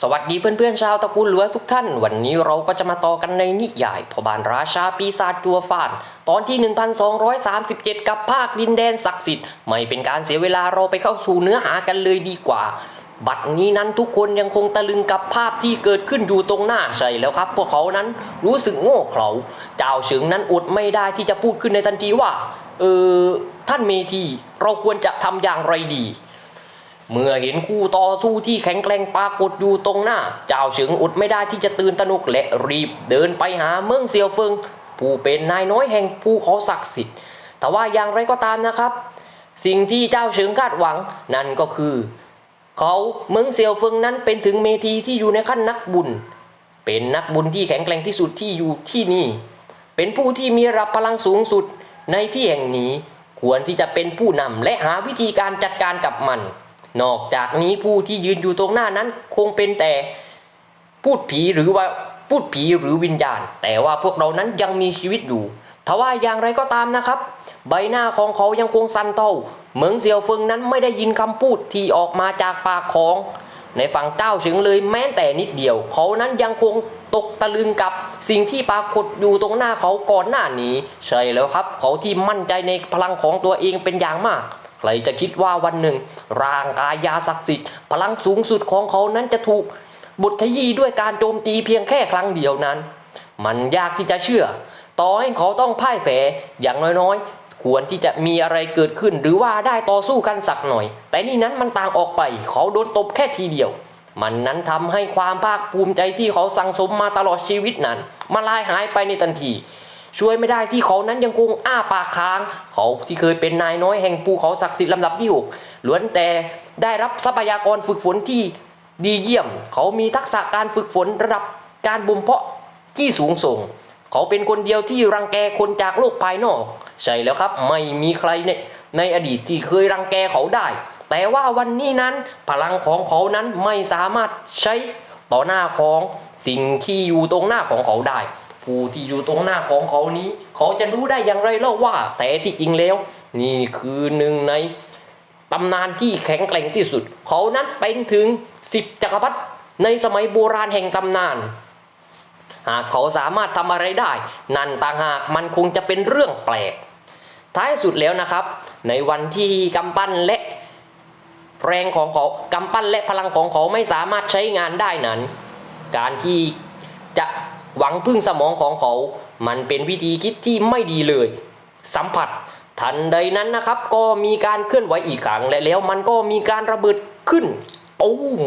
สวัสดีเพื่อนๆชาวตระกูลเหลือทุกท่าน วันนี้เราก็จะมาต่อกันในนิยายพอบานราชาปีศาจตัวฟาน ตอนที่ 1237 กับภาคดินแดนศักดิ์สิทธิ์ ไม่เป็นการเสียเวลาเราไปเข้าสู่เนื้อหากันเลยดีกว่า บัดนี้นั้นทุกคนยังคงตะลึงกับภาพที่เกิดขึ้นอยู่ตรงหน้าใช่แล้วครับ พวกเขานั้นรู้สึกโง่เขลาเจ้าเฉิงนั้นอดไม่ได้ที่จะพูดขึ้นในทันทีว่า เออท่านเมธีเราควรจะทำอย่างไรดี เมื่อเห็นคู่ต่อสู้ที่แข็งแกร่งปรากฏอยู่ตรงหน้า เจ้าเฉิงอดไม่ได้ที่จะตื่นตระหนกและรีบเดินไปหาเมืองเซียวเฟิง ผู้เป็นนายน้อยแห่งภูเขาศักดิ์สิทธิ์แต่ว่าอย่างไรก็ตามนะครับ สิ่งที่เจ้าเฉิงคาดหวังนั่นก็คือ เขาเมืองเซียวเฟิงนั้นเป็นถึงเมธีที่อยู่ในขั้นนักบุญ เป็นนักบุญที่แข็งแกร่งที่สุดที่อยู่ที่นี่ เป็นผู้ที่มีระดับพลังสูงสุดในที่แห่งนี้ ควรที่จะเป็นผู้นำและหาวิธีการจัดการกับมัน นอกจากนี้ผู้ที่ยืนอยู่ตรงหน้านั้น คงเป็นแต่พูดผีหรือว่าพูดผีหรือวิญญาณ แต่ว่าพวกเรานั้นยังมีชีวิตอยู่ทว่าอย่างไรก็ตามนะครับ ใบหน้าของเขายังคงสั่นเต้าเหมืองเซียวเฟิงนั้นไม่ได้ยินคำพูดที่ออกมาจากปากของ ในฝั่งเต้าเฉิงเลยแม้แต่นิดเดียว เขานั้นยังคงตกตะลึงกับสิ่งที่ปรากฏอยู่ตรงหน้าเขาก่อนหน้านี้ ใช่แล้วครับ เขาที่มั่นใจในพลังของตัวเองเป็นอย่างมาก รจะคิดว่าวันหนึ่ง ร่างกายยาศักดิ์สิทธิ์พลังสูงสุดของเขานั้นจะถูกบุตรขยี้ด้วยการโจมตีเพียงแค่ครั้งเดียวนั้น มันยากที่จะเชื่อ ต่อให้เขาต้องพ่ายแพ้อย่างน้อยๆ ควรที่จะมีอะไรเกิดขึ้น หรือว่าได้ต่อสู้กันสักหน่อย แต่นี่นั้นมันต่างออกไป เขาโดนตบแค่ทีเดียว มันนั้นทำให้ความภาคภูมิใจที่เขาสั่งสมมาตลอดชีวิตนั้นมาลายหายไปในทันที ช่วยไม่ได้ที่เขานั้นยังคงอ้าปากค้าง เขาที่เคยเป็นนายน้อยแห่งภูเขาศักดิ์สิทธิ์ลำดับที่หกล้วนแต่ได้รับทรัพยากรฝึกฝนที่ดีเยี่ยม เขามีทักษะการฝึกฝนระดับการบ่มเพาะที่สูงส่ง เขาเป็นคนเดียวที่รังแกคนจากโลกภายนอก ใช่แล้วครับไม่มีใครในในอดีตที่เคยรังแกเขาได้ แต่ว่าวันนี้นั้นพลังของเขานั้นไม่สามารถใช้ต่อหน้าของสิ่งที่อยู่ตรงหน้าของเขาได้ ผู้ที่อยู่ตรงหน้าของเขานี้ เขาจะรู้ได้อย่างไรเล่าว่า แต่ที่จริงแล้ว นี่คือหนึ่งในตำนานที่แข็งแกร่งที่สุด เขานั้นเป็นถึงสิบจักรพรรดิในสมัยโบราณแห่งตำนานหากเขาสามารถทำอะไรได้ นั่นต่างหากมันคงจะเป็นเรื่องแปลก ท้ายสุดแล้วนะครับ ในวันที่กำปั้นและแรงของเขากำปั้นและพลังของเขาไม่สามารถใช้งานได้นั้น การที่จะ หวังพึ่งสมองของเขา มันเป็นวิธีคิดที่ไม่ดีเลย สัมผัส ทันใดนั้นนะครับ ก็มีการเคลื่อนไหวอีกครั้งและแล้วมันก็มีการระเบิดขึ้นตุ้ม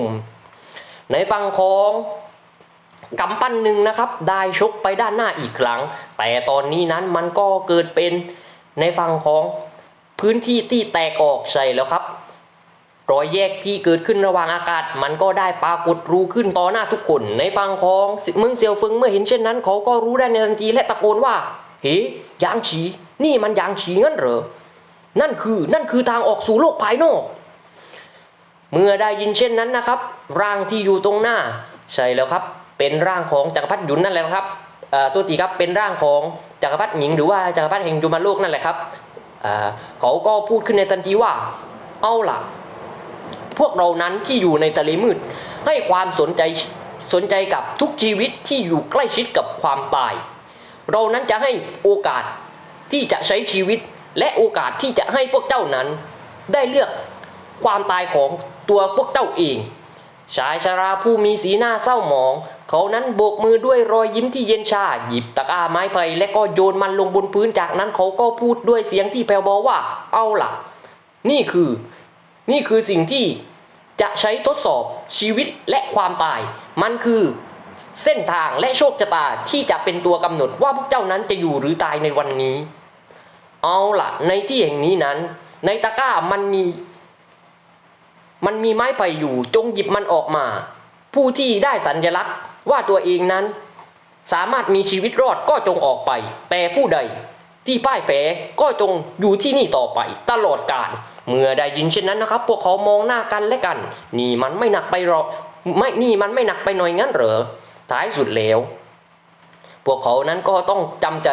ในฝั่งของกำปั้นหนึ่งนะครับ ได้ชกไปด้านหน้าอีกครั้ง แต่ตอนนี้นั้นมันก็เกิดเป็นในฝั่งของพื้นที่ที่แตกออกใช่แล้วครับ รอยแยกที่เกิดขึ้นระหว่างอากาศ มันก็ได้ปรากฏรูขึ้นต่อหน้าทุกคน ในฝั่งของเมืองเซียวเฟิงเมื่อเห็นเช่นนั้น เขาก็รู้ได้ในทันทีและตะโกนว่า เฮ้ยางฉี นี่มันยางฉีงั้นเหรอ นั่นคือนั่นคือทางออกสู่โลกภายนอก เมื่อได้ยินเช่นนั้นนะครับ ร่างที่อยู่ตรงหน้า ใช่แล้วครับ เป็นร่างของจักรพรรดิหยุนนั่นแหละครับตัวตีครับเป็นร่างของจักรพรรดิหญิงหรือว่าจักรพรรดิแห่งยุมาโลกนั่นแหละครับเขาก็พูดขึ้นในทันทีว่า เอาล่ะ พวกเรานั้นที่อยู่ในทะเลมืด ให้ความสนใจสนใจกับทุกชีวิตที่อยู่ใกล้ชิดกับความตาย เรานั้นจะให้โอกาสที่จะใช้ชีวิตและโอกาสที่จะให้พวกเจ้านั้น ได้เลือกความตายของตัวพวกเจ้าเอง ชายชราผู้มีสีหน้าเศร้าหมอง เขานั้นโบกมือด้วยรอยยิ้มที่เย็นชา หยิบตะกร้าไม้ไผ่และก็โยนมันลงบนพื้นจากนั้นเขาก็พูดด้วยเสียงที่แผ่วเบาว่า เอาล่ะ นี่คือ นี่คือสิ่งที่จะใช้ทดสอบชีวิตและความตาย มันคือเส้นทางและโชคชะตาที่จะเป็นตัวกำหนดว่าพวกเจ้านั้นจะอยู่หรือตายในวันนี้ เอาละในที่แห่งนี้นั้น ในตะกร้ามันมี มันมีไม้ไผ่อยู่จงหยิบมันออกมา ผู้ที่ได้สัญลักษณ์ว่าตัวเองนั้น สามารถมีชีวิตรอดก็จงออกไป แต่ผู้ใด ที่พ่ายแพ้ก็จงอยู่ที่นี่ต่อไปตลอดกาลเมื่อได้ยินเช่นนั้นนะครับ พวกเขามองหน้ากันและกัน นี่มันไม่หนักไปหรอกไม่นี่มันไม่หนักไปหน่อยงั้นเหรอท้ายสุดแล้วพวกเขานั้นก็ต้องจำใจ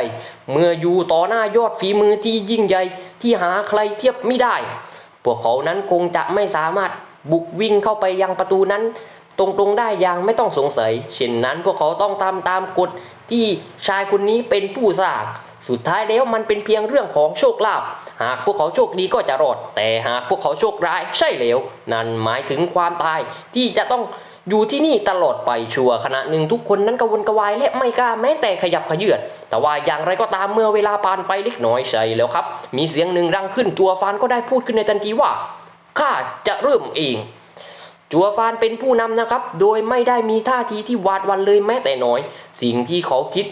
เมื่ออยู่ต่อหน้ายอดฝีมือที่ยิ่งใหญ่ที่หาใครเทียบไม่ได้ พวกเขานั้นคงจะไม่สามารถบุกวิ่งเข้าไปยังประตูนั้น ตรงๆได้อย่างไม่ต้องสงสัย เช่นนั้นพวกเขาต้องตามตามกฎที่ชายคนนี้เป็นผู้สร้าง สุดท้ายแล้วมันเป็นเพียงเรื่องของโชคลาภหากพวกเขาโชคดีก็จะรอด แต่หากพวกเขาโชคร้ายใช่แล้วนั่นหมายถึงความตายที่จะต้องอยู่ที่นี่ตลอดไปชัวร์ขณะหนึ่งทุกคนนั้นกระวนกระวายและไม่กล้าแม้แต่ขยับขยื่นแต่ว่าอย่างไรก็ตามเมื่อเวลาผ่านไปเล็กน้อยใช่แล้วครับ มีเสียงหนึ่งดังขึ้นจัวฟานก็ได้พูดขึ้นในทันทีว่าข้าจะเริ่มเองจัวฟานเป็นผู้นำนะครับ โดยไม่ได้มีท่าทีที่หวาดวันเลยแม้แต่น้อย สิ่งที่เขาคิด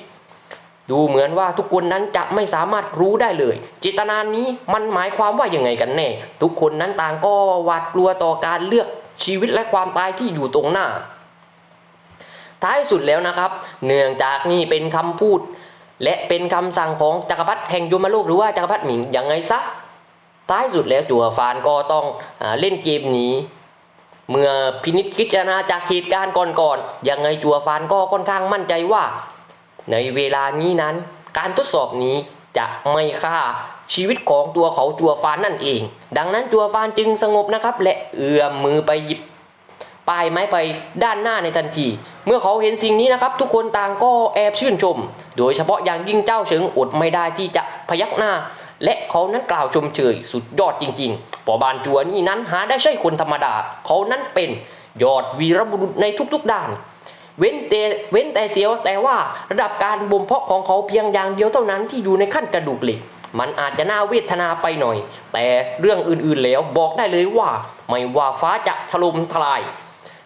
ดูเหมือนว่าทุกคนนั้นจะไม่สามารถรู้ได้เลย เจตนานี้มันหมายความว่ายังไงกันแน่ ทุกคนนั้นต่างก็หวาดกลัวต่อการเลือกชีวิตและความตายที่อยู่ตรงหน้า ท้ายสุดแล้วนะครับ เนื่องจากนี่เป็นคำพูด และเป็นคำสั่งของจักรพรรดิแห่งยมโลกหรือว่าจักรพรรดิหมิงยังไงซะท้ายสุดแล้วจัวฟานก็ต้องอเล่นเกมนี้เมื่อพินิจพิจารณาจากเหตุการณ์ก่อนๆ ยังไงจัวฟานก็ค่อนข้างมั่นใจว่า ในเวลานี้นั้น การทดสอบนี้จะไม่ฆ่าชีวิตของตัวเขาจัวฟานนั่นเอง ดังนั้นจัวฟานจึงสงบนะครับ และเอื้อมมือไปหยิบป้ายไม้ไปด้านหน้าในทันที เมื่อเขาเห็นสิ่งนี้นะครับ ทุกคนต่างก็แอบชื่นชม โดยเฉพาะอย่างยิ่งเจ้าเฉิงอดไม่ได้ที่จะพยักหน้า และเขานั้นกล่าวชมเชยสุดยอดจริงๆปอบานจัวนี่นั้นหาได้ใช่คนธรรมดา เขานั้นเป็นยอดวีรบุรุษในทุกๆด้าน เว้นแต่เว้นแต่เสียวแต่ว่าระดับการบ่มเพาะของเขาเพียงอย่างเดียวเท่านั้นที่อยู่ในขั้นกระดูกเหล็กมันอาจจะน่าเวทนาไปหน่อย แต่เรื่องอื่นๆแล้วบอกได้เลยว่า ไม่ว่าฟ้าจะถล่มทลาย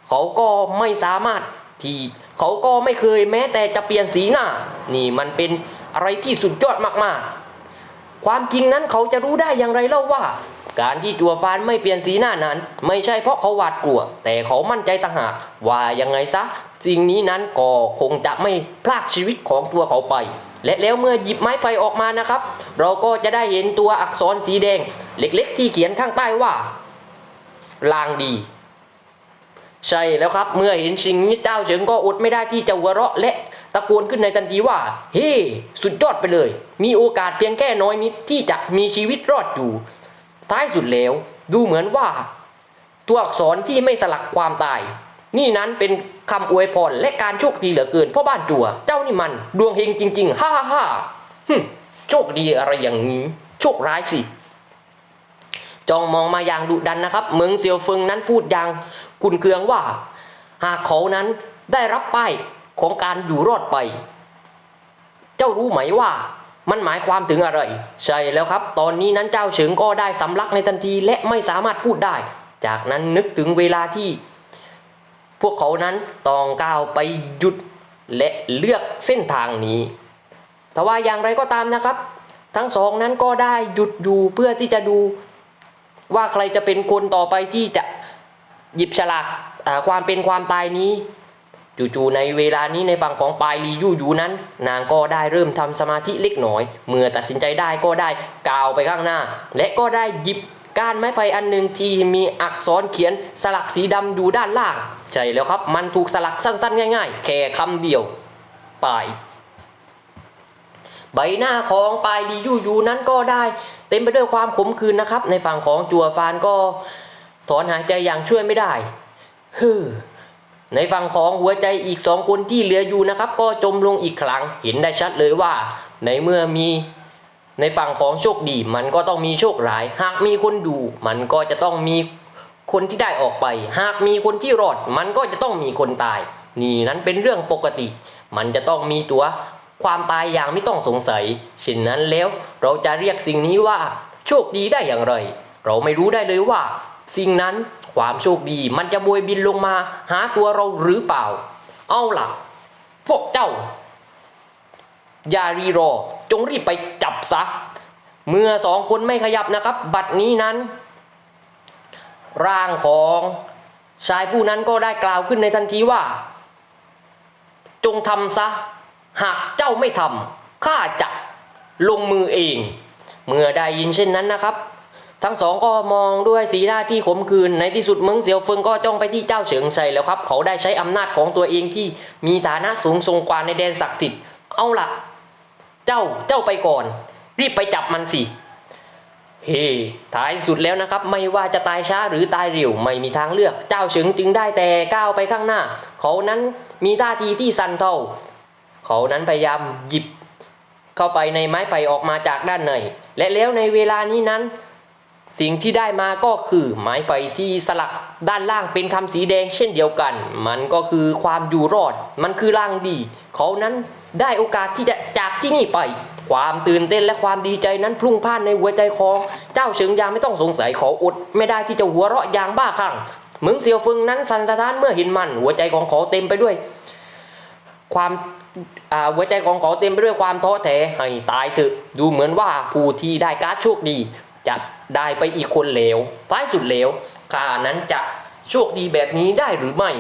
เขาก็ไม่สามารถที่เขาก็ไม่เคยแม้แต่จะเปลี่ยนสีหน้า นี่มันเป็นอะไรที่สุดยอดมากๆ ความจริงนั้นเขาจะรู้ได้อย่างไรเล่าว่า การที่ตัวฟานไม่เปลี่ยนสีหน้านั้น ไม่ใช่เพราะเขาหวาดกลัว แต่เขามั่นใจต่างหากว่ายังไงซะสิ่งนี้นั้นก็คงจะไม่พลากชีวิตของตัวเขาไป และแล้วเมื่อหยิบไม้ไผ่ออกมานะครับ เราก็จะได้เห็นตัวอักษรสีแดง เล็กๆ ที่เขียนข้างใต้ว่า ลางดี ใช่แล้วครับ เมื่อเห็นสิ่งนี้เจ้าเฉิงก็อดไม่ได้ที่จะหัวเราะและตะโกนขึ้นในทันทีว่า เฮ้ สุดยอดไปเลย มีโอกาสเพียงแค่น้อยนิดที่จะมีชีวิตรอดอยู่ ท้ายสุดแล้วดูเหมือนว่า ตัวอักษรที่ไม่สลักความตาย นี่นั้นเป็นคำอวยพรและการโชคดีเหลือเกินพ่อบ้านจัว เจ้านี่มัน ดวงเฮงจริง ๆ ฮ่าฮ่าฮ่าหึโชคดีอะไรอย่างนี้ โชคร้ายสิ จองมองมาอย่างดุดันนะครับ เมืองเซียวเฟิงนั้นพูดอย่างกุนเคืองว่า หากเขานั้นได้รับป้ายของการอยู่รอดไป เจ้ารู้ไหมว่า มันหมายความถึงอะไร ใช่แล้วครับ ตอนนี้นั้นเจ้าเฉิงก็ได้สำลักในทันทีและไม่สามารถพูดได้ จากนั้นนึกถึงเวลาที่ พวกเขานั้นต้องก้าวไปหยุดและเลือกเส้นทางนี้แต่ว่าอย่างไรก็ตามนะครับ ทั้งสองนั้นก็ได้หยุดอยู่เพื่อที่จะดูว่าใครจะเป็นคนต่อไปที่จะหยิบฉลากอ่าความเป็นความตายนี้ จู่ๆในเวลานี้ในฝั่งของปลายลียู่ยูนั้น นางก็ได้เริ่มทำสมาธิเล็กน้อย เมื่อตัดสินใจได้ก็ได้ก้าวไปข้างหน้า และก็ได้หยิบก้านไม้ไผ่อันหนึ่งที่มีอักษรเขียนสลักสีดำอยู่ด้านล่าง ใช่แล้วครับ มันถูกสลักสั้นๆ ง่าย ๆ แค่คำเดียวตายใบหน้าของปลายลียู่ยูนั้นก็ได้ เต็มไปด้วยความขมขื่นนะครับ ในฝั่งของจัวฟานก็ถอนหายใจอย่างช่วยไม่ได้ฮึ ในฝั่งของหัวใจอีกสองคนที่เหลืออยู่นะครับ ก็จมลงอีกครั้งเห็นได้ชัดเลยว่า ในเมื่อมีในฝั่งของโชคดีมันก็ต้องมีโชคร้าย หากมีคนดูมันก็จะต้องมีคนที่ได้ออกไป หากมีคนที่รอด มันก็จะต้องมีคนตาย นี่นั้นเป็นเรื่องปกติ มันจะต้องมีตัวความตายอย่างไม่ต้องสงสัยเช่นนั้นแล้วเราจะเรียกสิ่งนี้ว่า โชคดีได้อย่างไร เราไม่รู้ได้เลยว่า สิ่งนั้น ความโชคดีมันจะบวยบินลงมา หาตัวเราหรือเปล่า เอาล่ะ พวกเจ้า อย่ารีรอ จงรีบไปจับซะ เมื่อสองคนไม่ขยับนะครับ บัดนี้นั้น ร่างของชายผู้นั้นก็ได้กล่าวขึ้นในทันทีว่า จงทำซะ หากเจ้าไม่ทำข้าจะลงมือเอง เมื่อได้ยินเช่นนั้นนะครับ ทั้งสองก็มองด้วยสีหน้าที่ขมขื่นในที่สุดเมืองเสียวเฟิงก็จ้องไปที่เจ้าเฉิงชัยแล้วครับ เขาได้ใช้อำนาจของตัวเองที่มีฐานะสูงทรงกว่าในแดนศักดิ์สิทธิ์เอาล่ะเจ้าเจ้าไปก่อน รีบไปจับมันสิเฮ้ท้ายสุดแล้วนะครับ ไม่ว่าจะตายช้าหรือตายเร็วไม่มีทางเลือก เจ้าเฉิงจึงได้แต่ก้าวไปข้างหน้า เขานั้นมีท่าทีที่สั่นเทาเขานั้นพยายามหยิบ เข้าไปในไม้ไผ่ออกมาจากด้านในและแล้วในเวลานี้นั้น สิ่งที่ได้มาก็คือไม้ไผ่ที่สลักด้านล่างเป็นคำสีแดงเช่นเดียวกัน มันก็คือความอยู่รอด มันคือร่างดี เขานั้นได้โอกาสที่จะจากที่นี่ไป ความตื่นเต้นและความดีใจนั้นพลุ่งพ่านในหัวใจของเจ้าเฉิงยางไม่ต้องสงสัยเขาอด ไม่ได้ที่จะหัวเราะอย่างบ้าคลั่งเหมืองเซียวฟึงนั้นสันสะท้านเมื่อเห็นมัน หัวใจของเขาเต็มไปด้วย ความหัวใจของเขาเต็มไปด้วยความท้อแท้ให้ตายเถอะดูเหมือนว่าผู้ที่ได้การ์ดโชคดี จะได้ไปอีกคนเลวท้ายสุดเลวข้านั้นจะโชคดีแบบนี้ได้หรือไม่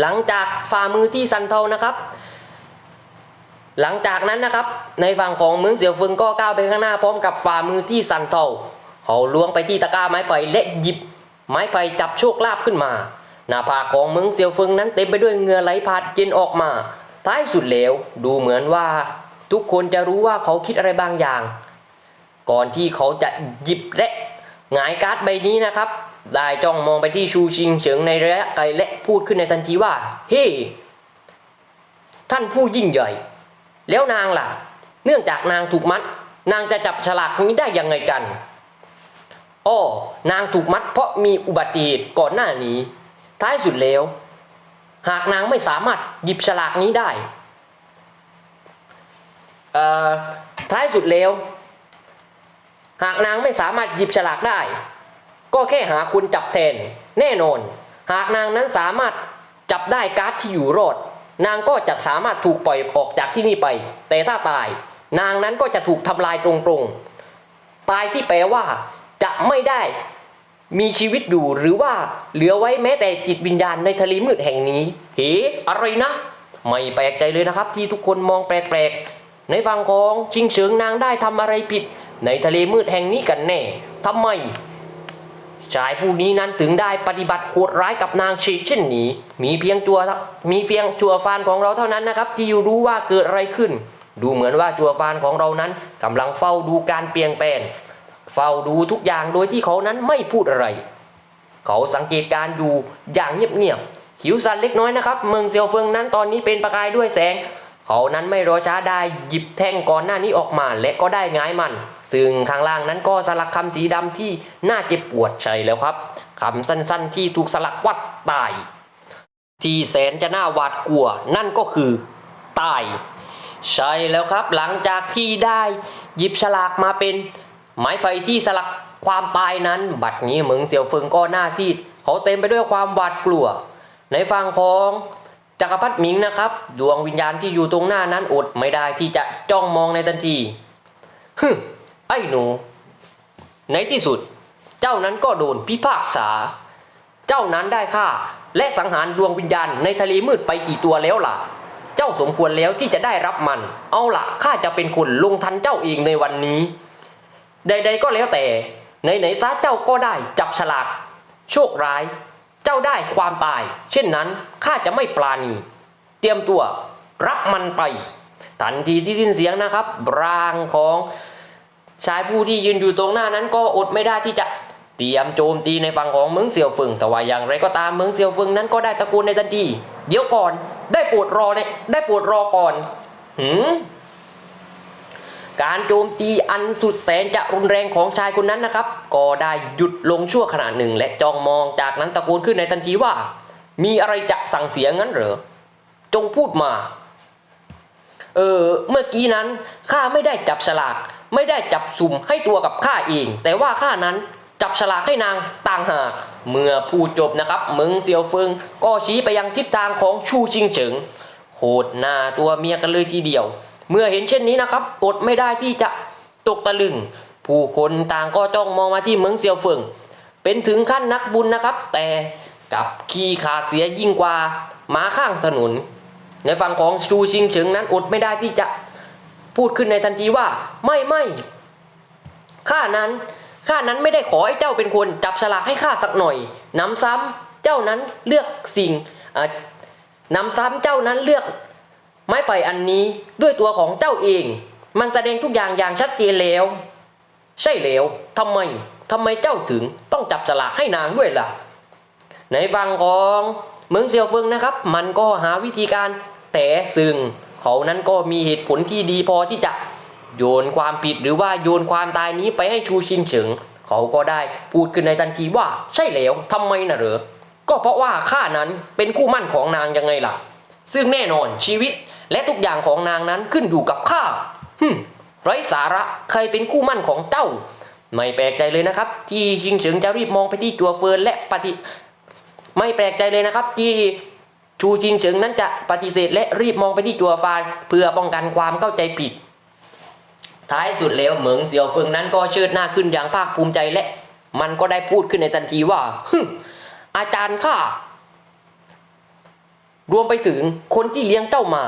หลังจากฝ่ามือที่สันเทานะครับ หลังจากนั้นนะครับ ในฝั่งของเมืองเสี่ยวฟึงก็ก้าวไปข้างหน้าพร้อมกับฝ่ามือที่สันเทาเขาล้วงไปที่ตะกร้าไม้ไผ่และหยิบ ไม้ไผ่จับโชคลาภขึ้นมา หน้าผากของเมืองเซียวฟิงนั้นเต็มไปด้วยเหงื่อไหลผาดเย็นออกมา ท้ายสุดแล้วดูเหมือนว่า ทุกคนจะรู้ว่าเขาคิดอะไรบางอย่าง ก่อนที่เขาจะหยิบและหงายการ์ดใบนี้นะครับ ได้จ้องมองไปที่ชูชิงเฉิงในระยะไกลและพูดขึ้นในทันทีว่า เฮ้ท่านผู้ยิ่งใหญ่ แล้วนางล่ะ เนื่องจากนางถูกมัด นางจะจับฉลากนี้ได้ยังไงกันอ้อนางถูกมัดเพราะมีอุบัติเหตุก่อนหน้านี้ ท้ายสุดแล้ว หากนางไม่สามารถหยิบฉลากนี้ได้เอ่อท้ายสุดแล้ว หากนางไม่สามารถหยิบฉลากได้ ก็แค่หาคนจับแทน แน่นอน หากนางนั้นสามารถจับได้การ์ดที่อยู่รอด นางก็จะสามารถถูกปล่อยออกจากที่นี่ไป แต่ถ้าตาย นางนั้นก็จะถูกทำลายตรงๆ ตายที่แปลว่า จะไม่ได้มีชีวิตอยู่หรือว่าเหลือไว้แม้แต่จิตวิญญาณในทะเลมืดแห่งนี้ เฮ้อะไรนะ ไม่แปลกใจเลยนะครับที่ทุกคนมองแปลกๆ ในฝั่งของชิงเฉิงนางได้ทำอะไรผิด ในทะเลมืดแห่งนี้กันแน่ทำไมชายผู้นี้นั้นถึงได้ปฏิบัติโหดร้ายกับนางเชเช่นนี้ มีเพียงจัวมีเพียงจัวฟานของเราเท่านั้นนะครับ ที่รู้ว่าเกิดอะไรขึ้น ดูเหมือนว่าจัวฟานของเรานั้นกำลังเฝ้าดูการเปลี่ยนแปลงเฝ้าดูทุกอย่างโดยที่เขานั้นไม่พูดอะไร เขาสังเกตการอยู่อย่างเงียบๆหิวสันเล็กน้อยนะครับ เมืองเซียวเฟิงนั้นตอนนี้เป็นประกายด้วยแสง เขานั้นไม่รอช้าได้หยิบแท่งก่อนหน้านี้ออกมาและก็ได้ง้ายมัน ซึ่งข้างล่างนั้นก็สลักคำสีดำที่น่าเจ็บปวดใช่แล้วครับคำสั้นๆ ที่ถูกสลักว่าตาย ที่แสนจะน่าหวาดกลัว นั่นก็คือตาย ใช่แล้วครับหลังจากที่ได้หยิบฉลากมาเป็นไม้ไผ่ที่สลักความตายนั้น บัดนี้เหมืองเสี่ยวเฟิงก็หน้าซีด เขาเต็มไปด้วยความหวาดกลัว ในฝั่งของจักรพรรดิหมิงนะครับ ดวงวิญญาณที่อยู่ตรงหน้านั้นอดไม่ได้ที่จะจ้องมองในทันทีฮึ ไอ้หนู ในที่สุด เจ้านั้นก็โดนพิพากษา เจ้านั้นได้ฆ่า และสังหารดวงวิญญาณในทะเลมืดไปกี่ตัวแล้วล่ะ เจ้าสมควรแล้วที่จะได้รับมัน เอาล่ะข้าจะเป็นคนลงทันเจ้าเองในวันนี้ ใด ๆ ก็แล้วแต่ไหนๆซะเจ้าก็ได้จับฉลากโชคร้าย เจ้าได้ความตาย เช่นนั้นข้าจะไม่ปราณี เตรียมตัวรับมันไป ทันทีที่สิ้นเสียงนะครับร่างของ ชายผู้ที่ยืนอยู่ตรงหน้านั้นก็อดไม่ได้ที่จะเตรียมโจมตีในฝั่งของเมืองเซียวฟึงแต่ว่าอย่างไรก็ตามเมืองเซียวฟึงนั้นก็ได้ตะโกนในทันทีเดี๋ยวก่อนได้ปรดรอในได้ปรดรอก่อนหืมการโจมตีอันสุดแสนจะรุนแรงของชายคนนั้นนะครับ ก็ได้หยุดลงชั่วขณะหนึ่ง และจ้องมองจากนั้นตะโกนขึ้นในทันทีว่า มีอะไรจะสั่งเสียงั้นเหรอจงพูดมา เออเมื่อกี้นั้นข้าไม่ได้จับฉลาก ไม่ได้จับสุ่มให้ตัวกับข้าเอง แต่ว่าข้านั้นจับฉลากให้นางต่างหากเมื่อพูดจบนะครับเมึงเซียวเฟิงก็ชี้ไปยังทิศทางของชูชิงเฉิงโหดหน้าตัวเมียกันเลยทีเดียว เมื่อเห็นเช่นนี้นะครับอดไม่ได้ที่จะตกตะลึง ผู้คนต่างก็จ้องมองมาที่เมืองเซียวเฟิงเป็นถึงขั้นนักบุญนะครับ แต่กับขี้ขาเสียยิ่งกว่าหมาข้างถนน ในฝั่งของชูชิงเฉิงนั้นอดไม่ได้ที่จะ พูดขึ้นในทันทีว่า ไม่ไม่ข้านั้นข้านั้นไม่ได้ขอให้เจ้าเป็นคนจับฉลากให้ข้าสักหน่อยนำซ้ำเจ้านั้นเลือกสิ่งเอ่อนำซ้ำเจ้านั้นเลือกไม้ไผ่อันนี้ด้วยตัวของเจ้าเอง มันแสดงทุกอย่างอย่างชัดเจนแล้ว ใช่แล้วทำไมทำไมเจ้าถึงต้องจับฉลากให้นางด้วยล่ะ ในฝั่งของเมืองเซียวเฟิงนะครับ มันก็หาวิธีการแต่ซึ่ง เขานั้นก็มีเหตุผลที่ดีพอที่จะโยนความผิดหรือว่าโยนความตายนี้ไปให้ชูชิงเฉิง เขาก็ได้พูดขึ้นในทันทีว่าใช่แล้วทำไมนะเหรอ ก็เพราะว่าข้านั้นเป็นคู่มั่นของนางยังไงล่ะ ซึ่งแน่นอนชีวิตและทุกอย่างของนางนั้นขึ้นอยู่กับข้าฮึมไร้สาระใครเป็นคู่มั่นของเจ้า ไม่แปลกใจเลยนะครับ ที่ชิงเฉิงจะรีบมองไปที่จัวเฟินและปฏิ ไม่แปลกใจเลยนะครับที่ ชูชิงเฉิงนั้นจะปฏิเสธและรีบมองไปที่จัวฟานเพื่อป้องกันความเข้าใจผิด ท้ายสุดแล้วเหมิงเสี่ยวเฟิงนั้นก็เชิดหน้าขึ้นอย่างภาคภูมิใจและ มันก็ได้พูดขึ้นในทันทีว่าอาจารย์ข้ารวมไปถึงคนที่เลี้ยงเจ้ามา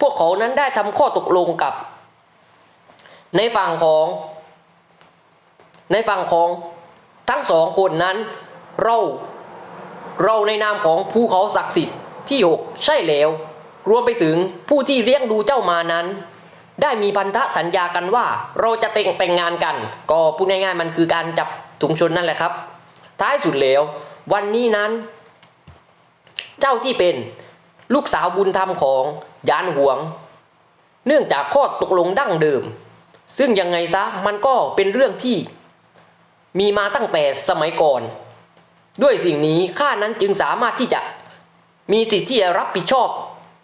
พวกเขานั้นได้ทำข้อตกลงกับ ในฝั่งของ ในฝั่งของทั้งสองคนนั้น เรา เราในนามของภูเขาศักดิ์สิทธิ์ที่หกใช่แล้ว รวมไปถึงผู้ที่เลี้ยงดูเจ้ามานั้น ได้มีพันธสัญญากันว่า เราจะแต่งแต่งงานกัน ก็พูดง่ายๆมันคือการจับถุงชนนั่นแหละครับ ท้ายสุดแล้ว วันนี้นั้น เจ้าที่เป็นลูกสาวบุญธรรมของยานหวง เนื่องจากข้อตกลงดั้งเดิม ซึ่งยังไงซะมันก็เป็นเรื่องที่มีมาตั้งแต่สมัยก่อน ด้วยสิ่งนี้ข้านั้นจึงสามารถที่จะมีสิทธิ์ที่จะรับผิดชอบ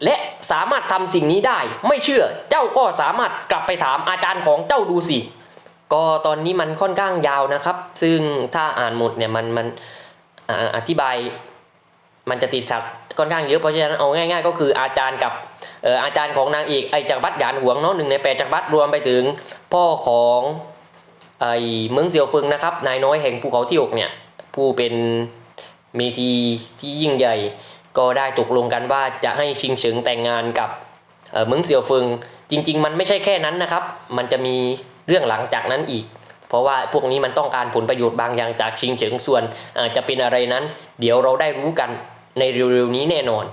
และสามารถทำสิ่งนี้ได้ ไม่เชื่อเจ้าก็สามารถกลับไปถามอาจารย์ของเจ้าดูสิก็ตอนนี้มันค่อนข้างยาวนะครับ ซึ่งถ้าอ่านหมดเนี่ยมันมันออธิบายมันจะติดขัดค่อนข้างเยอะเพราะฉะนั้นเอาง่าย ๆ ก็คืออาจารย์กับเอ่ออาจารย์ของนางเอกไอจักรพรรดิหยานหวงเนาะหนึ่งในแปดจักรพรรดิรวมไปถึงพ่อของไอเมืองเซียวเฟิงนะครับนายน้อยแห่งภูเขาที่หกเนี่ย ผู้เป็นเมทีที่ยิ่งใหญ่ ก็ได้ตกลงกันว่าจะให้ชิงเฉิงแต่งงานกับเมืองเซียวเฟิง จริง ๆ มันไม่ใช่แค่นั้นนะครับ มันจะมีเรื่องหลังจากนั้นอีก เพราะว่าพวกนี้มันต้องการผลประโยชน์บางอย่างจากชิงเฉิงส่วนจะเป็นอะไรนั้น เดี๋ยวเราได้รู้กันในเร็วๆนี้แน่นอน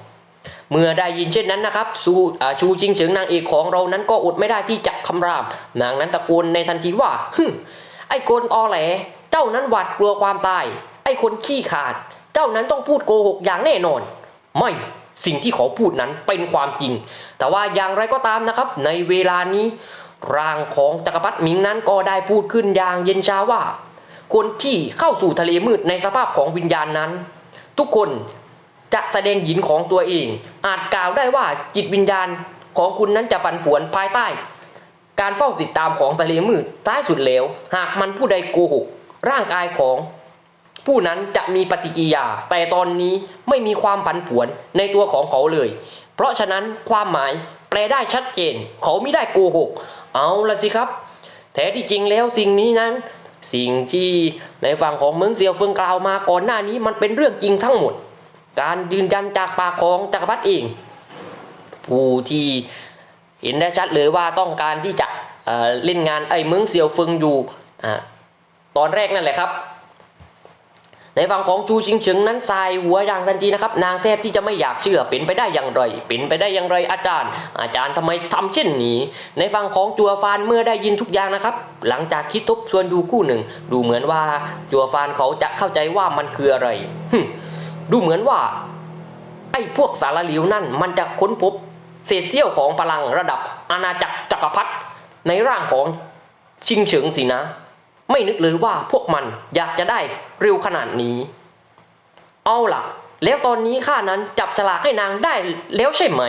เมื่อได้ยินเช่นนั้นนะครับซูชูชิงเฉิงนางเอกของเรานั้นก็อดไม่ได้ที่จะคำราม นางนั้นตะโกนในทันทีว่าฮึมไอ้คนอแหล เจ้านั้นหวาดกลัวความตาย ไอ้คนขี้ขาด เจ้านั้นต้องพูดโกหกอย่างแน่นอน ไม่สิ่งที่เขาพูดนั้นเป็นความจริง แต่ว่าอย่างไรก็ตามนะครับ ในเวลานี้ ร่างของจักรพรรดิหมิงนั้นก็ได้พูดขึ้นอย่างเย็นชาว่า คนที่เข้าสู่ทะเลมืดในสภาพของวิญญาณนั้น ทุกคนจะแสดงหยินของตัวเอง อาจกล่าวได้ว่าจิตวิญญาณของคุณนั้นจะปั่นป่วนภายใต้ การเฝ้าติดตามของทะเลมืดท้ายสุดแล้ว หากมันผู้ใดโกหก ร่างกายของ ผู้นั้นจะมีปฏิกิริยา แต่ตอนนี้ไม่มีความผันผวนในตัวของเขาเลย เพราะฉะนั้นความหมายแปลได้ชัดเจน เขาไม่ได้โกหก เอาละสิครับ แท้ที่จริงแล้วสิ่งนี้นั้น สิ่งที่ในฝั่งของเมืองเซียวเฟิงกล่าวมาก่อนหน้านี้มันเป็นเรื่องจริงทั้งหมด การยืนยันจากปากของจักรพรรดิเอง ผู้ที่เห็นได้ชัดเลยว่าต้องการที่จะเเล่นงานไอ้เมืองเซียวเฟิงอยู่อ่ตอนแรกนั่นแหละครับ ในฝั่งของชูชิงเฉิงนั้นสายหัวอย่างทันทีนะครับนางแทบที่จะไม่อยากเชื่อเป็นไปได้อย่างไรเป็นไปได้อย่างไรอาจารย์ อาจารย์ทำไมทำเช่นนี้ ในฝั่งของจัวฟานเมื่อได้ยินทุกอย่างนะครับ หลังจากคิดทบทวนดูคู่หนึ่ง ดูเหมือนว่าจัวฟานเขาจะเข้าใจว่ามันคืออะไรดูเหมือนว่าไอ้พวกสารหลิวนั่นมันจะค้นพบเศษเสี้ยวของพลังระดับอาณาจักรจักรพรรดิในร่างของชิงเฉิงสินะ ไม่นึกเลยว่าพวกมันอยากจะได้เร็วขนาดนี้ เอาล่ะ แล้วตอนนี้ข้านั้นจับฉลากให้นางได้แล้วใช่ไหม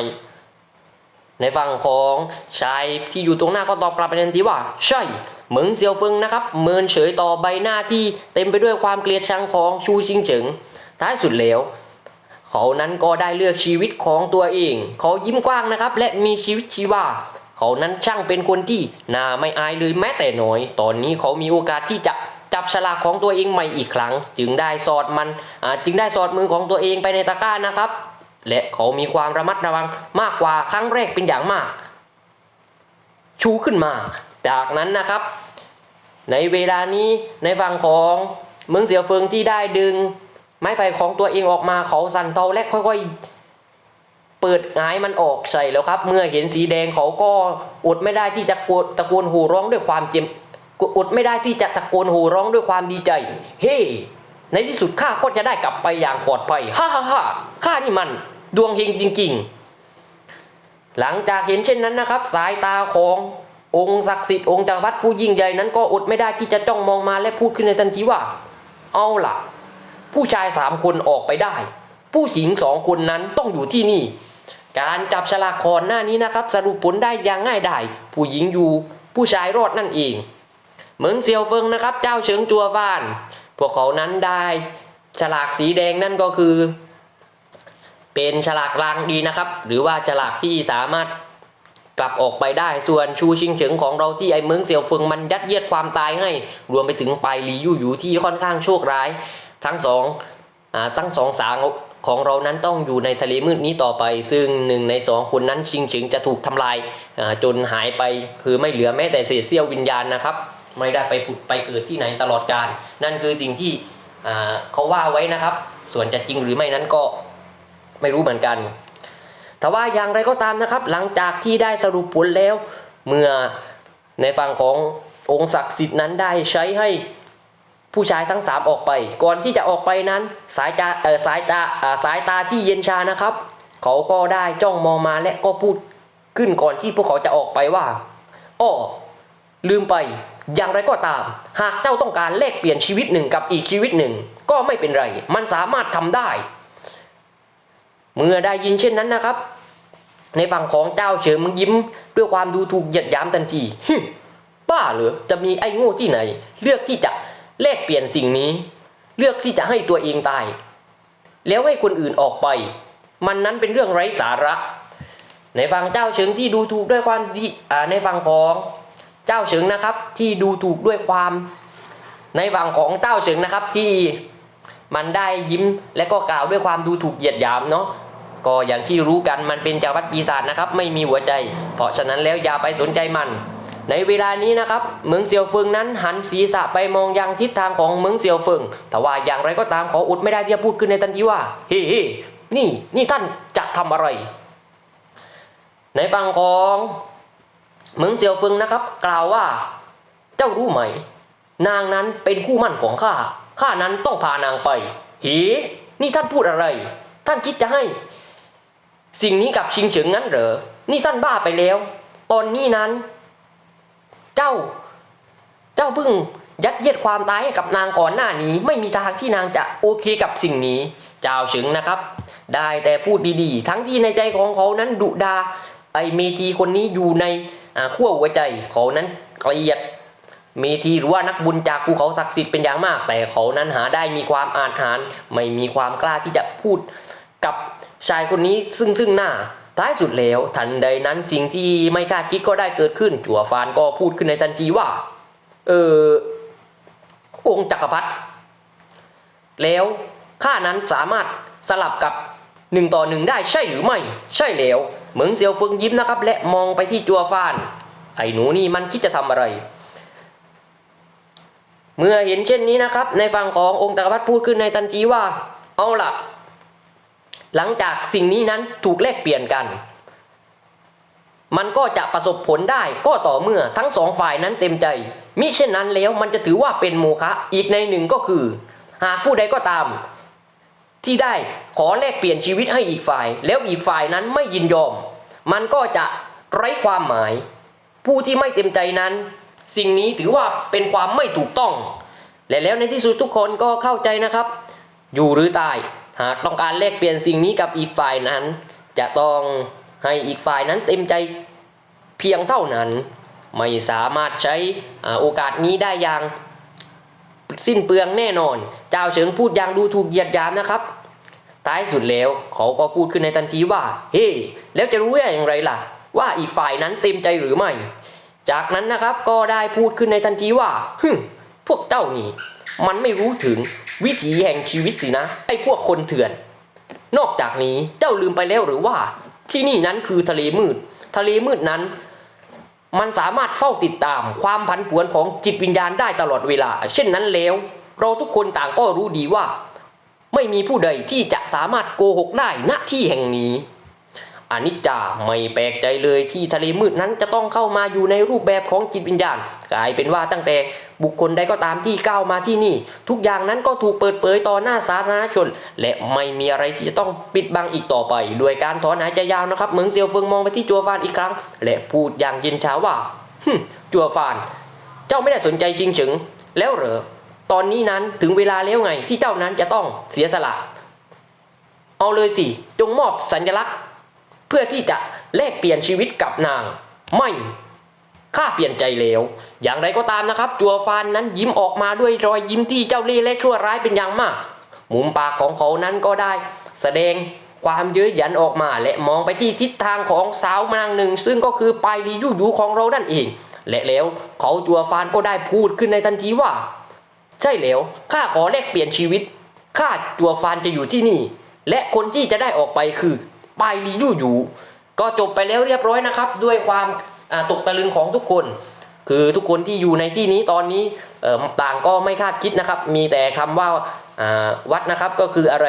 ในฝั่งของชายที่อยู่ตรงหน้าก็ตอบกลับไปทันทีว่า ใช่เหมิงเซียวเฟิงนะครับ เมินเฉยต่อใบหน้าที่เต็มไปด้วยความเกลียดชังของชูชิงเฉิง ท้ายสุดแล้วเขานั้นก็ได้เลือกชีวิตของตัวเอง เขายิ้มกว้างนะครับ และมีชีวิตชีวา เขานั้นช่างเป็นคนที่น่าไม่อายเลยแม้แต่น้อย ตอนนี้เขามีโอกาสที่จะจับฉลากของตัวเองใหม่อีกครั้ง จึงได้สอดมันจึงได้สอดมือของตัวเองไปในตะกร้านะครับ และเขามีความระมัดระวังมากกว่าครั้งแรกเป็นอย่างมาก ชูขึ้นมา จากนั้นนะครับ ในเวลานี้ในฝั่งของเมืองเสียวเฟิงที่ได้ดึง ไม้ไผ่ของตัวเองออกมาเขาสั่นเทาและค่อยๆ ปิดหงายมันออกใส่แล้วครับ เมื่อเห็นสีแดงเขาก็อดไม่ได้ที่จะกรธตะโกนห่ร้องด้วยความเจ็บอดไม่ได้ที่จะตะโกนห่ร้องด้วยความดีใจ เฮ้ในที่สุดข้าก็จะได้กลับไปอย่างปลอดภัยฮ่าฮ่าฮ่าข้านี่มัน ดวงเฮงจริง ๆ หลังจากเห็นเช่นนั้นนะครับ สายตาขององค์ศักดิ์สิทธิ์องค์จักรพรรดิผู้ยิ่งใหญ่นั้นก็อดไม่ได้ที่จะจ้องมองมาและพูดขึ้นในทันทีว่า เอาล่ะ ผู้ชายสามคนออกไปได้ ผู้หญิงสองคนนั้นต้องอยู่ที่นี่ การจับฉลากก่อนหน้านี้นะครับ สรุปผลได้อย่างง่ายดายผู้หญิงอยู่ผู้ชายรอดนั่นเอง เหมืองเซียวเฟิงนะครับ เจ้าเฉิงจัวฟาน พวกเขานั้นได้ฉลากสีแดงนั่นก็คือ เป็นฉลากรางดีนะครับ หรือว่าฉลากที่สามารถกลับออกไปได้ส่วนชูชิงเฉิงของเราที่ไอ้เมืองเซียวเฟิงมันยัดเยียดความตายให้ รวมไปถึงไปหลียู่อยู่ที่ค่อนข้างโชคร้าย ทั้งสองอทั้งสองสาง ของเรานั้นต้องอยู่ในทะเลมืดนี้ต่อไป ซึ่งหนึ่งในสองคนนั้นชิงเฉิงจะถูกทำลายจนหายไปคือไม่เหลือแม้แต่เศษเสี้ยววิญญาณนะครับ ไม่ได้ไปผุดไปเกิดที่ไหนตลอดกาลนั่นคือสิ่งที่เขาว่าไว้นะครับ ส่วนจะจริงหรือไม่นั้นก็ไม่รู้เหมือนกันแต่ว่าอย่างไรก็ตามนะครับ หลังจากที่ได้สรุปผลแล้ว เมื่อในฝั่งขององค์ศักดิ์สิทธิ์นั้นได้ใช้ให้ ผู้ชายทั้งสามออกไป ก่อนที่จะออกไปนั้น สายตาเออสายตาเออสายตาที่เย็นชานะครับ เขาก็ได้จ้องมองมาและก็พูดขึ้นก่อนที่พวกเขาจะออกไปว่าอ้อลืมไป อย่างไรก็ตาม หากเจ้าต้องการแลกเปลี่ยนชีวิตหนึ่งกับอีกชีวิตหนึ่ง ก็ไม่เป็นไร มันสามารถทำได้ เมื่อได้ยินเช่นนั้นนะครับ ในฝั่งของเจ้าเฉิมยิ้ม ด้วยความดูถูกเหยียดหยามทันทีฮึบ้าเหรือจะมีไอ้โง่ที่ไหน เลือกที่จะ แลกเปลี่ยนสิ่งนี้ เลือกที่จะให้ตัวเองตาย แล้วให้คนอื่นออกไป มันนั้นเป็นเรื่องไร้สาระ ในฝั่งเจ้าเฉิงที่ดูถูกด้วยความในฝั่งของเจ้าเฉิงนะครับที่ดูถูกด้วยความ ในฝั่งของเจ้าเฉิงนะครับที่มันได้ยิ้มและก็กล่าวด้วยความดูถูกเหยียดหยามเนาะก็อย่างที่รู้กันมันเป็นจักรพรรดิปีศาจนะครับ ไม่มีหัวใจ เพราะฉะนั้นแล้วอย่าไปสนใจมัน ในเวลานี้นะครับเมืองเซียวเฟิงนั้นหันศีรษะไปมองยังทิศทางของเมืองเซียวเฟิงแต่ว่าอย่างไรก็ตามขออดไม่ได้ที่จะพูดขึ้นในทันทีว่าเฮ้เฮ้นี่นี่ท่านจะทำอะไร ในฝั่งของเมืองเซียวเฟิงนะครับ กล่าวว่า เจ้ารู้ไหม นางนั้นเป็นคู่มั่นของข้าข้านั้นต้องพานางไปเฮ้นี่ท่านพูดอะไร ท่านคิดจะให้ สิ่งนี้กับชิงเฉิงงั้นเหรอนี่ท่านบ้าไปแล้ว ตอนนี้นั้น เจ้า เจ้าเพิ่งยัดเยียดความตายให้กับนางก่อนหน้านี้ ไม่มีทางที่นางจะโอเคกับสิ่งนี้ เจ้าเฉิงนะครับ ได้แต่พูดดีๆ ทั้งที่ในใจของเขานั้นดุดาไอเมทีคนนี้อยู่ในขั้วหัวใจเขานั้นเกลียดเมธีหรือว่านักบุญจากภูเขาศักดิ์สิทธิ์เป็นอย่างมาก แต่เขานั้นหาได้มีความอาถรรพ์ไม่มีความกล้าที่จะพูดกับชายคนนี้ซึ่งซึ่งหน้า ท้ายสุดแล้วทันใดนั้นสิ่งที่ไม่คาดคิดก็ได้เกิดขึ้น จั่วฟานก็พูดขึ้นในทันทีว่า เออองค์จักรพรรดิแล้วข้านั้นสามารถสลับกับหนึ่งต่อหนึ่งได้ใช่หรือไม่ ใช่แล้วเหมืองเซียวเฟิงยิ้มนะครับ และมองไปที่จัวฟาน ไอ้หนูนี่มันคิดจะทำอะไร เมื่อเห็นเช่นนี้นะครับ ในฝั่งขององค์จักรพรรดิพูดขึ้นในทันทีว่า เอาล่ะ หลังจากสิ่งนี้นั้นถูกแลกเปลี่ยนกัน มันก็จะประสบผลได้ก็ต่อเมื่อทั้งสองฝ่ายนั้นเต็มใจ มิเช่นนั้นแล้วมันจะถือว่าเป็นโมฆะอีกในหนึ่งก็คือ หากผู้ใดก็ตาม ที่ได้ขอแลกเปลี่ยนชีวิตให้อีกฝ่าย แล้วอีกฝ่ายนั้นไม่ยินยอม มันก็จะไร้ความหมาย ผู้ที่ไม่เต็มใจนั้น สิ่งนี้ถือว่าเป็นความไม่ถูกต้องและแล้วในที่สุดทุกคนก็เข้าใจนะครับ อยู่หรือตาย หากต้องการแลกเปลี่ยนสิ่งนี้กับอีกฝ่ายนั้น จะต้องให้อีกฝ่ายนั้นเต็มใจเพียงเท่านั้น ไม่สามารถใช้อาโอกาสนี้ได้อย่างสิ้นเปลืองแน่นอน เจ้าเฉิงพูดอย่างดูถูกเหยียดหยามนะครับ ท้ายสุดแล้วเขาก็พูดขึ้นในทันทีว่า เฮ้แล้วจะรู้ได้อย่างไรล่ะ ว่าอีกฝ่ายนั้นเต็มใจหรือไม่ จากนั้นนะครับก็ได้พูดขึ้นในทันทีว่าฮึพวกเจ้านี่ มันไม่รู้ถึงวิถีแห่งชีวิตสินะ ไอ้พวกคนเถื่อน นอกจากนี้เจ้าลืมไปแล้วหรือว่า ที่นี่นั้นคือทะเลมืด ทะเลมืดนั้น มันสามารถเฝ้าติดตามความผันผวนของจิตวิญญาณได้ตลอดเวลา เช่นนั้นแล้ว เราทุกคนต่างก็รู้ดีว่า ไม่มีผู้ใดที่จะสามารถโกหกได้ณที่แห่งนี้ อนิจจาไม่แปลกใจเลยที่ทะเลมืดนั้นจะต้องเข้ามาอยู่ในรูปแบบของจิตวิญญาณ กลายเป็นว่าตั้งแต่บุคคลใดก็ตามที่ก้าวมาที่นี่ ทุกอย่างนั้นก็ถูกเปิดเผยต่อหน้าสาธารณชน และไม่มีอะไรที่จะต้องปิดบังอีกต่อไป ด้วยการถอนหายใจยาวนะครับเหมืองเซียวเฟิงมองไปที่จัวฟานอีกครั้ง และพูดอย่างเย็นชาว่าฮึจัวฟาน เจ้าไม่ได้สนใจชิงเฉิง แล้วเหรอตอนนี้นั้นถึงเวลาแล้วไงที่เจ้านั้นจะต้องเสียสละ เอาเลยสิ จงมอบสัญลักษณ์ เพื่อที่จะแลกเปลี่ยนชีวิตกับนาง ไม่ข้าเปลี่ยนใจแล้ว อย่างไรก็ตามนะครับ จัวฟานนั้นยิ้มออกมาด้วยรอยยิ้มที่เจ้าเล่ห์และชั่วร้ายเป็นอย่างมาก มุมปากของเขานั้นก็ได้ แสดงความเย้ยหยันออกมาและมองไปที่ทิศทางของสาวนางหนึ่ง ซึ่งก็คือไปลายลียู่ยูของเรานั่นเอง และแล้วเขาจัวฟานก็ได้พูดขึ้นในทันทีว่า ใช่แล้วข้าขอแลกเปลี่ยนชีวิตข้าจัวฟานจะอยู่ที่นี่ และคนที่จะได้ออกไปคือ ปายลียู่ยูก็จบไปแล้วเรียบร้อยนะครับ ด้วยความตกตะลึงของทุกคน คือทุกคนที่อยู่ในที่นี้ตอนนี้ต่างก็ไม่คาดคิดนะครับ มีแต่คำว่าอ่าวัดนะครับก็คืออะไร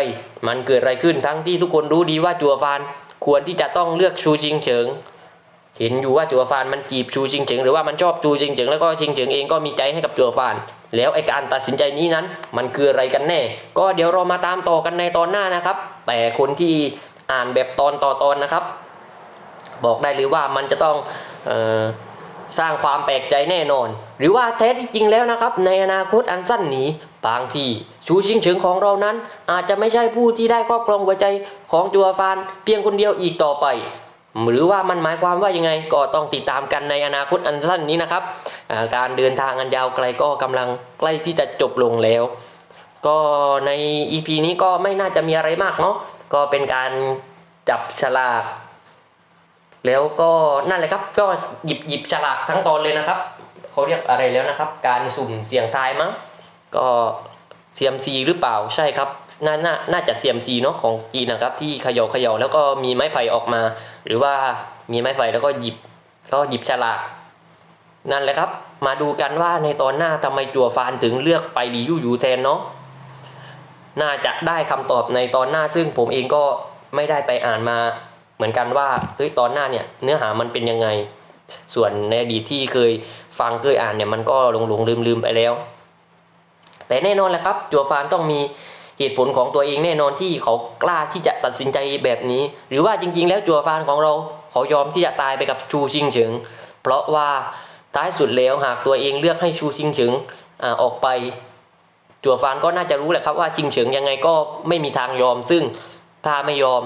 มันเกิดอะไรขึ้นทั้งที่ทุกคนรู้ดีว่าจัวฟานควรที่จะต้องเลือกชูชิงเฉิง เห็นอยู่ว่าจัวฟานมันจีบชูชิงเฉิงหรือว่ามันชอบชูชิงเฉิงแล้วก็ชิงเฉิงเองก็มีใจให้กับจัวฟาน แล้วไอการตัดสินใจนี้นั้น มันคืออะไรกันแน่ ก็เดี๋ยวเรามาตามต่อกันในตอนหน้านะครับ แต่คนที่ อ่านแบบตอนต่อตอนนะครับ บอกได้เลยว่ามันจะต้องออสร้างความแปลกใจแน่นอน หรือว่าแท้ที่จริงแล้วนะครับ ในอนาคตอันสั้นนี้บางทีชูชิงเฉิงของเรานั้น อาจจะไม่ใช่ผู้ที่ได้ครอบครองหัวใจของจัวฟานเพียงคนเดียวอีกต่อไป หรือว่ามันหมายความว่ายังไงก็ต้องติดตามกันในอนาคตอันสั้นนี้นะครับการเดินทางอันยาวไกลก็กำลังใกล้ที่จะจบลงแล้ว ก็ใน EP นี้ก็ไม่น่าจะมีอะไรมากเนาะ ก็เป็นการจับฉลาก แล้วก็นั่นแหละครับ ก็หยิบหยิบฉลากทั้งตอนเลยนะครับเขาเรียกอะไรแล้วนะครับ การสุ่มเสี่ยงทายมั้ง ก็เซียมซีหรือเปล่าใช่ครับน่าน่าน่าจะเซียมซีเนาะของจีนนะครับ ที่เขย่าเขย่าแล้วก็มีไม้ไผ่ออกมา หรือว่ามีไม้ไผ่แล้วก็หยิบก็หยิบฉลากนั่นแหละครับ มาดูกันว่าในตอนหน้าทำไมจัวฟานถึงเลือกไปลียู่ยูแทนเนาะ น่าจะได้คำตอบในตอนหน้าซึ่งผมเองก็ไม่ได้ไปอ่านมา เหมือนกันว่าเฮ้ยตอนหน้าเนี่ยเนื้อหามันเป็นยังไง ส่วนในอดีตที่เคยฟังเคยอ่านเนี่ยมันก็หลงหลงลืมลืมไปแล้ว แต่แน่นอนแหละครับจัวฟานต้องมีเหตุผลของตัวเองแน่นอนที่เขากล้าที่จะตัดสินใจแบบนี้ หรือว่าจริง ๆ แล้วจัวฟานของเราเขายอมที่จะตายไปกับชูชิงเฉิง เพราะว่าท้ายสุดแล้วหากตัวเองเลือกให้ชูชิงเฉิงอออกไป จัวฟานก็น่าจะรู้แหละครับว่าชิงเฉิงยังไงก็ไม่มีทางยอม ซึ่งถ้าไม่ยอม